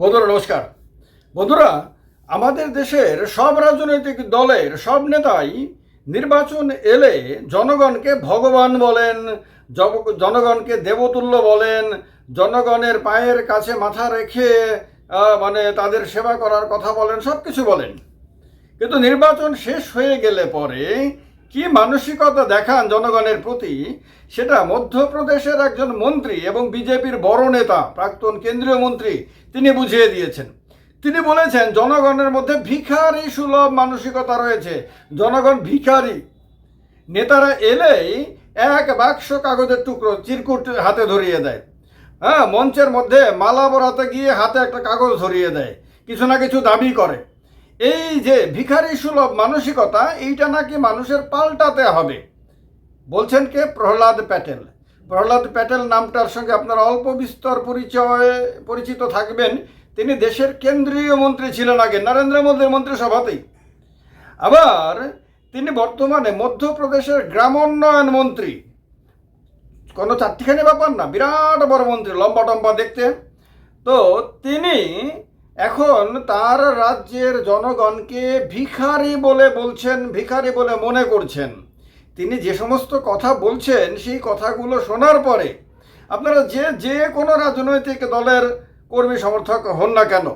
বন্ধুরা, নমস্কার। বন্ধুরা, আমাদের দেশের সব রাজনৈতিক দলের সব নেতাই নির্বাচন এলে জনগণকে ভগবান বলেন জনগণকে দেবতুল্য বলেন, জনগণের পায়ের কাছে মাথা রেখে মানে তাদের সেবা করার কথা বলেন সব কিছু বলেন। কিন্তু নির্বাচন শেষ হয়ে গেলে পরে কি মানসিকতা দেখান জনগণের প্রতি? সেটা মধ্যপ্রদেশের একজন মন্ত্রী এবং বিজেপির বড় নেতা, প্রাক্তন কেন্দ্রীয় মন্ত্রী, তিনি বুঝিয়ে দিয়েছেন। তিনি বলেছেন, জনগণের মধ্যে ভিখারি সুলভ মানসিকতা রয়েছে। জনগণ ভিখারি। নেতারা এলেই এক বাক্স কাগজের টুকরো চিরকুট হাতে ধরিয়ে দেয়। হ্যাঁ মঞ্চের মধ্যে মালা বরাতে গিয়ে হাতে একটা কাগজ ধরিয়ে দেয়। কিছু না কিছু দাবি করে। এই যে ভিখারি সুলভ মানসিকতা, এইটা নাকি মানুষের পাল্টাতে হবে। বলছেন কে? প্রহ্লাদ প্যাটেল। প্রহ্লাদ প্যাটেল নামটার সঙ্গে আপনার অল্প বিস্তর পরিচয়, পরিচিত থাকবেন। তিনি দেশের কেন্দ্রীয় মন্ত্রী ছিলেন আগে, নরেন্দ্র মোদীর মন্ত্রিসভাতেই। আবার তিনি বর্তমানে মধ্যপ্রদেশের গ্রামোন্নয়ন মন্ত্রী। কোনো চারটিখানি ব্যাপার না, বিরাট বড় মন্ত্রী, লম্বা টম্বা দেখতে। তো তিনি এখন তার রাজ্যের জনগণকে ভিখারি বলে বলছেন, ভিখারি বলে মনে করছেন। তিনি যে সমস্ত কথা বলছেন, সেই কথাগুলো শোনার পরে আপনারা যে যে কোনো রাজনৈতিক দলের কর্মী সমর্থক হন না কেন,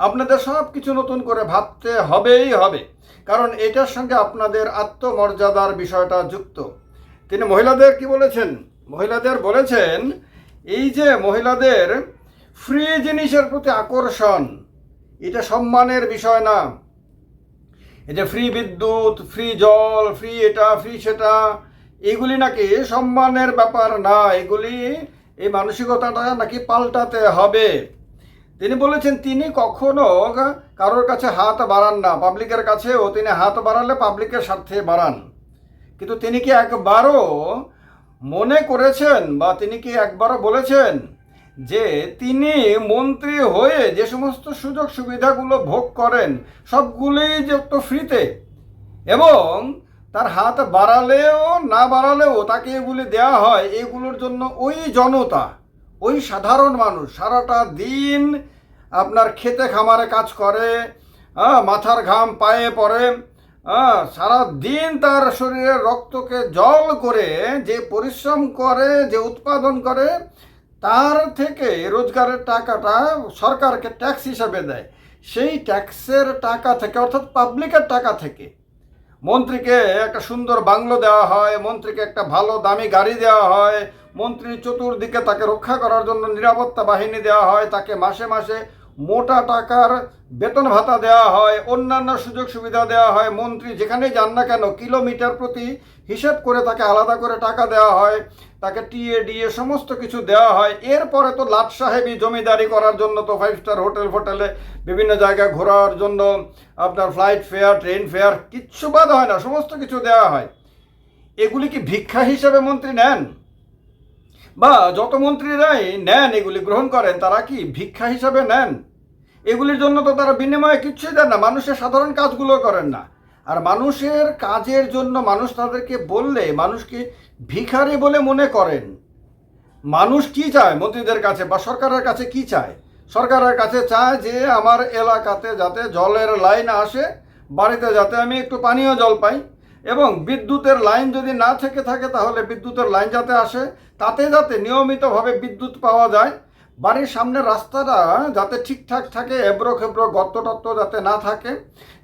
আপনাদের সব কিছু নতুন করে ভাবতে হবেই হবে। কারণ এটার সঙ্গে আপনাদের আত্মমর্যাদার বিষয়টা যুক্ত। তিনি মহিলাদের কি বলেছেন? মহিলাদের বলেছেন, এই যে মহিলাদের ফ্রি জিনিসের প্রতি আকর্ষণ। এটা সম্মানের বিষয় না। যে ফ্রি বিদ্যুৎ ফ্রি জল ফ্রি এটা ফ্রি সেটা, এগুলি নাকি সম্মানের ব্যাপার না। এগুলি এই মানসিকতাটা নাকি পাল্টাতে হবে। তিনি বলেছেন, তিনি কখনো কারোর কাছে হাত বাড়ান না। পাবলিকের কাছেও তিনি হাত বাড়ালে পাবলিকের স্বার্থে বাড়ান। কিন্তু তিনি কি একবারও মনে করেছেন বা তিনি কি একবারও বলেছেন? যে তিনি মন্ত্রী হয়ে যে সমস্ত সুযোগ সুবিধাগুলো ভোগ করেন, সবগুলোই যে তো ফ্রিতে এবং তার হাত বাড়ালেও না বাড়ালেও তাকে এগুলি দেওয়া হয়, এগুলোর জন্য ওই জনতা, ওই সাধারণ মানুষ সারাটা দিন আপনার খেতে খামারে কাজ করে মাথার ঘাম পায়ে পড়ে সারা দিন তার শরীরের রক্তকে জল করে যে পরিশ্রম করে, যে উৎপাদন করে তার থেকে রোজগারের টাকাটা সরকারকে ট্যাক্স হিসাবে দেয়। সেই ট্যাক্সের টাকা থেকে, অর্থাৎ পাবলিকের টাকা থেকে, মন্ত্রীকে একটা সুন্দর বাংলো দেওয়া হয়, মন্ত্রীকে একটা ভালো দামি গাড়ি দেওয়া হয় মন্ত্রীর চতুর্দিকে তাকে রক্ষা করার জন্য নিরাপত্তা বাহিনী দেওয়া হয়, তাকে মাসে মাসে মোটা টাকার বেতন ভাতা দেওয়া হয়, অন্যান্য সুযোগ সুবিধা দেওয়া হয়, মন্ত্রী যেখানেই যান না কেন কিলোমিটার প্রতি হিসেব করে তাকে আলাদা করে টাকা দেওয়া হয়, তাকে টিএ, ডিএ সমস্ত কিছু দেওয়া হয়। এরপরে তো লাট সাহেবই জমিদারি করার জন্য তো ফাইভ স্টার হোটেল ফোটেলে বিভিন্ন জায়গায় ঘোরার জন্য আপনার ফ্লাইট ফেয়ার ট্রেন ফেয়ার কিচ্ছু বাদ হয় না, সমস্ত কিছু দেওয়া হয়। এগুলি কি ভিক্ষা হিসেবে মন্ত্রী নেন? বা যত মন্ত্রীরাই নেন এগুলি গ্রহণ করেন, তারা কি ভিক্ষা হিসাবে নেন? এগুলির জন্য তো তারা বিনিময়ে কিচ্ছুই দেন না, মানুষের সাধারণ কাজগুলো করেন না। আর মানুষের কাজের জন্য মানুষ তাদেরকে বললে মানুষকে ভিখারি বলে মনে করেন? মানুষ কি চায়? মন্ত্রীদের কাছে বা সরকারের কাছে কি চায়? সরকারের কাছে চায় যে আমার এলাকাতে যাতে জলের লাইন আসে, বাড়িতে যাতে আমি একটু পানীয় জল পাই। এবং বিদ্যুতের লাইন যদি না থেকে থাকে তাহলে বিদ্যুতের লাইন যাতে আসে, তাতে যাতে নিয়মিতভাবে বিদ্যুৎ পাওয়া যায়। বাড়ির সামনের রাস্তাটা যাতে ঠিকঠাক থাকে, এবড়ো খেবড়ো গর্ত টত্ত যাতে না থাকে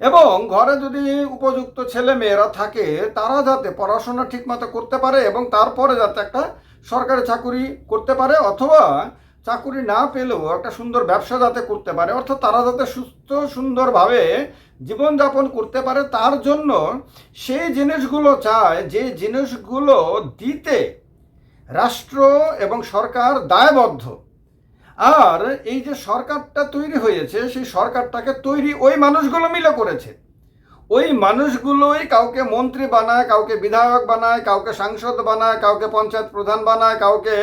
এবং ঘরে যদি উপযুক্ত ছেলে মেয়েরা থাকে, তারা যাতে পড়াশোনা ঠিকমতো করতে পারে এবং তারপরে যাতে একটা সরকারি চাকুরি করতে পারে অথবা চাকুরি না পেলেও একটা সুন্দর ব্যবসা যাতে করতে পারে, অর্থাৎ তারা যাতে সুস্থ, সুন্দরভাবে জীবনযাপন করতে পারে, তার জন্য সেই জিনিসগুলো চায়, যে জিনিসগুলো দিতে রাষ্ট্র এবং সরকার দায়বদ্ধ। আর এই যে সরকারটা তৈরি হয়েছে, সেই সরকারটাকে তৈরি ওই মানুষগুলো মিলে করেছে। ওই মানুষগুলোই কাউকে মন্ত্রী বানায়, কাউকে বিধায়ক বানায়, কাউকে সাংসদ বানায়, কাউকে পঞ্চায়েত প্রধান বানায়, কাউকে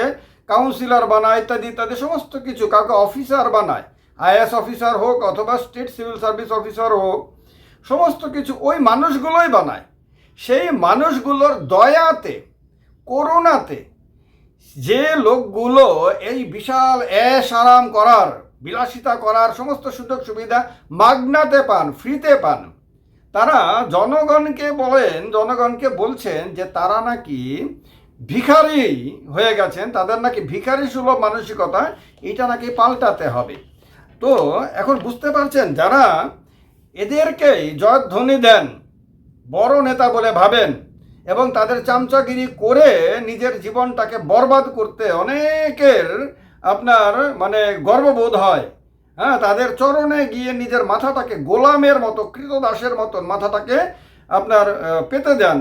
কাউন্সিলর বানায় ইত্যাদি ইত্যাদি, সমস্ত কিছু। কাউকে অফিসার বানায় আইএস অফিসার হোক অথবা স্টেট সিভিল সার্ভিস অফিসার হোক, সমস্ত কিছু ওই মানুষগুলোই বানায়। সেই মানুষগুলোর দয়াতে করোনাতে যে লোকগুলো এই বিশাল এশ আরাম করার, বিলাসিতা করার, সমস্ত সুযোগ সুবিধা মাগনাতে পান, ফ্রিতে পান, তারা জনগণকে বলেন, জনগণকে বলছেন যে তারা নাকি ভিখারি হয়ে গেছেন, তাদের নাকি ভিখারি সুলভ মানসিকতা, এটা নাকি পাল্টাতে হবে। তো এখন বুঝতে পারছেন, যারা এদেরকেই জয়ধ্বনি দেন, বড় নেতা বলে ভাবেন, এবং তাদের চামচাগিরি করে নিজের জীবনটাকে বরবাদ করতে অনেকের আপনার মানে গর্ববোধ হয়। হ্যাঁ তাদের চরণে গিয়ে নিজের মাথাটাকে গোলামের মতো, কৃতদাসের মতন মাথাটাকে আপনার পেতে দেন,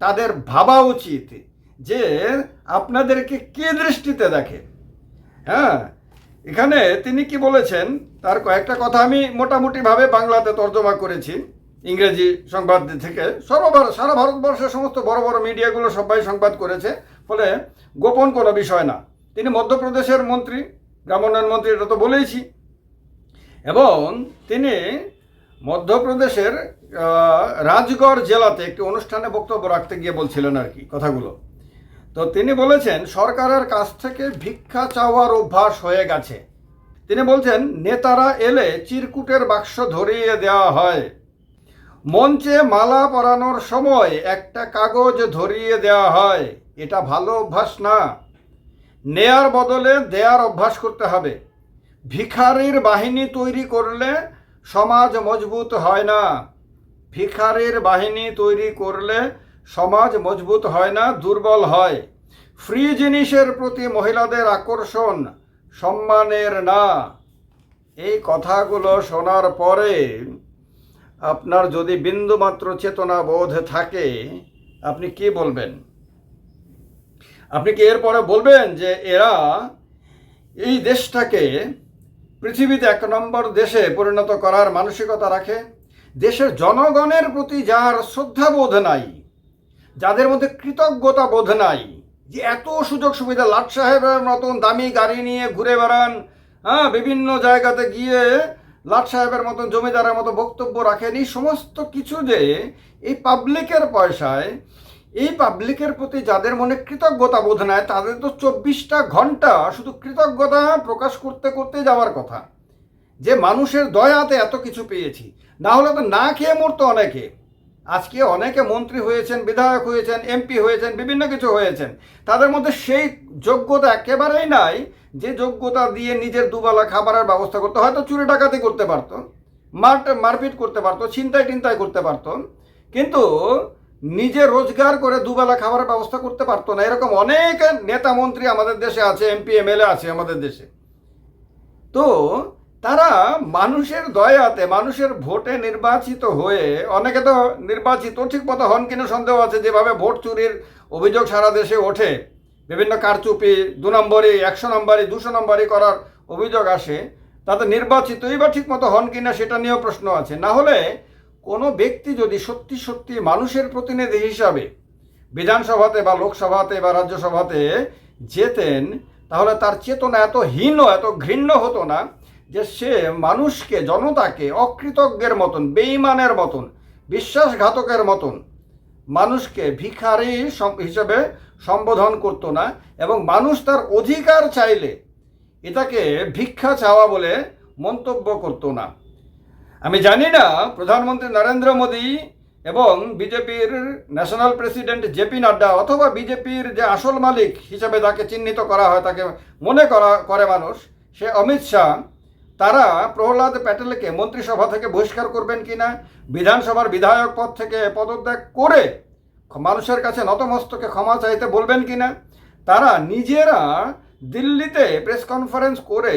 তাদের ভাবা উচিত। যে আপনাদেরকে কে দৃষ্টিতে দেখে? হ্যাঁ এখানে তিনি কি বলেছেন? তার কয়েকটা কথা আমি মোটামুটিভাবে বাংলাতে তর্জমা করেছি, ইংরেজি সংবাদ থেকে। সর্বভার, সারা ভারতবর্ষের সমস্ত বড় বড় মিডিয়াগুলো সবাই সংবাদ করেছে, ফলে গোপন কোনো বিষয় না। তিনি মধ্যপ্রদেশের মন্ত্রী, গ্রামোন্নয়ন মন্ত্রী, এটা তো বলেইছি। এবং তিনি মধ্যপ্রদেশের রাজগড় জেলাতে একটি অনুষ্ঠানে বক্তব্য রাখতে গিয়ে বলছিলেন আর কি কথাগুলো। তো তিনি বলেছেন, সরকারের কাছ থেকে ভিক্ষা চাওয়ার অভ্যাস হয়ে গেছে। তিনি বলছেন, নেতারা এলে চিরকুটের বাক্স ধরিয়ে দেওয়া হয়। মঞ্চে মালা পরানোর সময় একটা কাগজ ধরিয়ে দেওয়া হয়। এটা ভালো অভ্যাস না। নেয়ার বদলে দেয়ার অভ্যাস করতে হবে। ভিখারির বাহিনী তৈরি করলে সমাজ মজবুত হয় না। ভিখারির বাহিনী তৈরি করলে সমাজ মজবুত হয় না, দুর্বল হয়। ফ্রি জিনিসের প্রতি মহিলাদের আকর্ষণ, সম্মানের না। এই কথাগুলো শোনার পরে আপনার যদি বিন্দুমাত্র চেতনা বোধ থাকে, আপনি কি বলবেন? আপনি কি এরপরে বলবেন যে এরা এই দেশটাকে পৃথিবীতে এক নম্বর দেশে পরিণত করার মানসিকতা রাখে? দেশের জনগণের প্রতি যার শ্রদ্ধাবোধ নাই যাদের মধ্যে কৃতজ্ঞতা বোধ নাই, যে এত সুযোগ সুবিধা লাট সাহেবের মতন দামি গাড়ি নিয়ে ঘুরে বেড়ান হ্যাঁ বিভিন্ন জায়গাতে গিয়ে লাট সাহেবের মতন জমিদারের মতো বক্তব্য রাখেন, এই সমস্ত কিছু যে এই পাবলিকের পয়সায়, এই পাবলিকের প্রতি যাদের মনে কৃতজ্ঞতা বোধ নাই, তাদের তো চব্বিশটা ঘণ্টা শুধু কৃতজ্ঞতা প্রকাশ করতে করতে যাওয়ার কথা। যে মানুষের দয়াতে এত কিছু পেয়েছি, না হলে তো না খেয়ে মরতো অনেকে। আজকে অনেকে মন্ত্রী হয়েছেন, বিধায়ক হয়েছেন এমপি হয়েছেন, বিভিন্ন কিছু হয়েছেন। তাদের মধ্যে সেই যোগ্যতা একেবারেই নাই যে যোগ্যতা দিয়ে নিজের দুবেলা খাবারের ব্যবস্থা করতে। হয়তো চুরি ডাকাতি করতে পারতো মার মারপিট করতে পারতো, ছিনতাই টিনতাই করতে পারতো, কিন্তু নিজে রোজগার করে দুবেলা খাবারের ব্যবস্থা করতে পারতো না। এরকম অনেক নেতা মন্ত্রী আমাদের দেশে আছে এমপি এমএলএ আছে আমাদের দেশে। তো তারা মানুষের দয়াতে, মানুষের ভোটে নির্বাচিত হয়ে, অনেকে তো নির্বাচিত, ঠিক মতো হন কিনা সন্দেহ আছে, যেভাবে ভোট চুরির অভিযোগ সারা দেশে ওঠে। বিভিন্ন কারচুপি, দু নম্বরই, একশো নম্বরই, দুশো নম্বরই করার অভিযোগ আসে। তাতে নির্বাচিতই বা ঠিক মতো হন কিনা সেটা নিয়েও প্রশ্ন আছে। না হলে কোনো ব্যক্তি যদি সত্যি সত্যি মানুষের প্রতিনিধি হিসাবে বিধানসভাতে বা লোকসভাতে বা রাজ্যসভাতে যেতেন, তাহলে তার চেতনা এত হীন, এত ঘৃণ্য হতো না। যে সে মানুষকে, জনতাকে অকৃতজ্ঞের মতন, বেঈমানের মতন, বিশ্বাসঘাতকের মতন মানুষকে ভিখারি হিসেবে সম্বোধন করতো না এবং মানুষ তার অধিকার চাইলে এটাকে ভিক্ষা চাওয়া বলে মন্তব্য করতো না। আমি জানি না, প্রধানমন্ত্রী নরেন্দ্র মোদী এবং বিজেপির ন্যাশনাল প্রেসিডেন্ট জেপি নাড্ডা অথবা বিজেপির যে আসল মালিক হিসেবে তাকে চিহ্নিত করা হয়, তাকে মনে করা করে মানুষ, সে অমিত শাহ। তারা প্রহ্লাদ প্যাটেলকে মন্ত্রিসভা থেকে বহিষ্কার করবেন কিনা, বিধানসভার বিধায়ক পদ থেকে পদত্যাগ করে মানুষের কাছে নতমস্তকে ক্ষমা চাইতে বলবেন কিনা, তারা নিজেরা দিল্লিতে প্রেস কনফারেন্স করে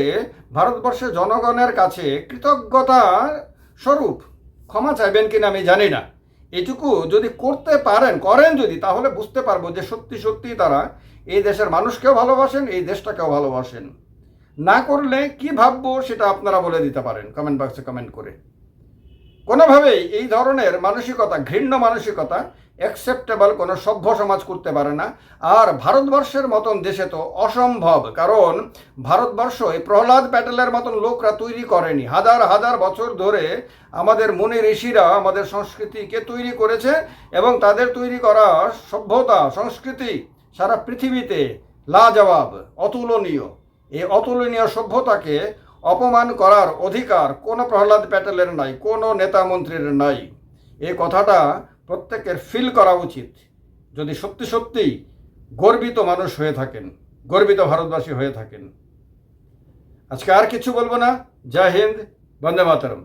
ভারতবর্ষের জনগণের কাছে কৃতজ্ঞতা স্বরূপ ক্ষমা চাইবেন কিনা আমি জানি না। এটুকু যদি করতে পারেন, করেন যদি, তাহলে বুঝতে পারব যে সত্যি সত্যি তারা এই দেশের মানুষকেও ভালোবাসেন, এই দেশটাকেও ভালোবাসেন। না করলে কি ভাববো সেটা আপনারা বলে দিতে পারেন কমেন্ট বক্সে কমেন্ট করে। কোনোভাবেই এই ধরনের মানসিকতা, ঘৃণ্য মানসিকতা অ্যাকসেপ্টেবল কোনো সভ্য সমাজ করতে পারে না। আর ভারতবর্ষের মতন দেশে তো অসম্ভব, কারণ ভারতবর্ষ এই প্রহ্লাদ প্যাটেলের মতন লোকরা তৈরি করেনি। হাজার হাজার বছর ধরে আমাদের মুনি ঋষিরা আমাদের সংস্কৃতিকে তৈরি করেছে এবং তাদের তৈরি করা সভ্যতা, সংস্কৃতি সারা পৃথিবীতে লাজবাব, অতুলনীয়। এই অতুলনীয় সভ্যতাকে অপমান করার অধিকার কোনো প্রহ্লাদ প্যাটেলের নাই, কোনো নেতা মন্ত্রীর নাই। এই কথাটা প্রত্যেকের ফিল করা উচিত। যদি সত্যি সত্যি গর্বিত মানুষ হয়ে থাকেন, গর্বিত ভারতবাসী হয়ে থাকেন। আজকে আর কিছু বলব না। জয় হিন্দ, বন্দে মাতরম।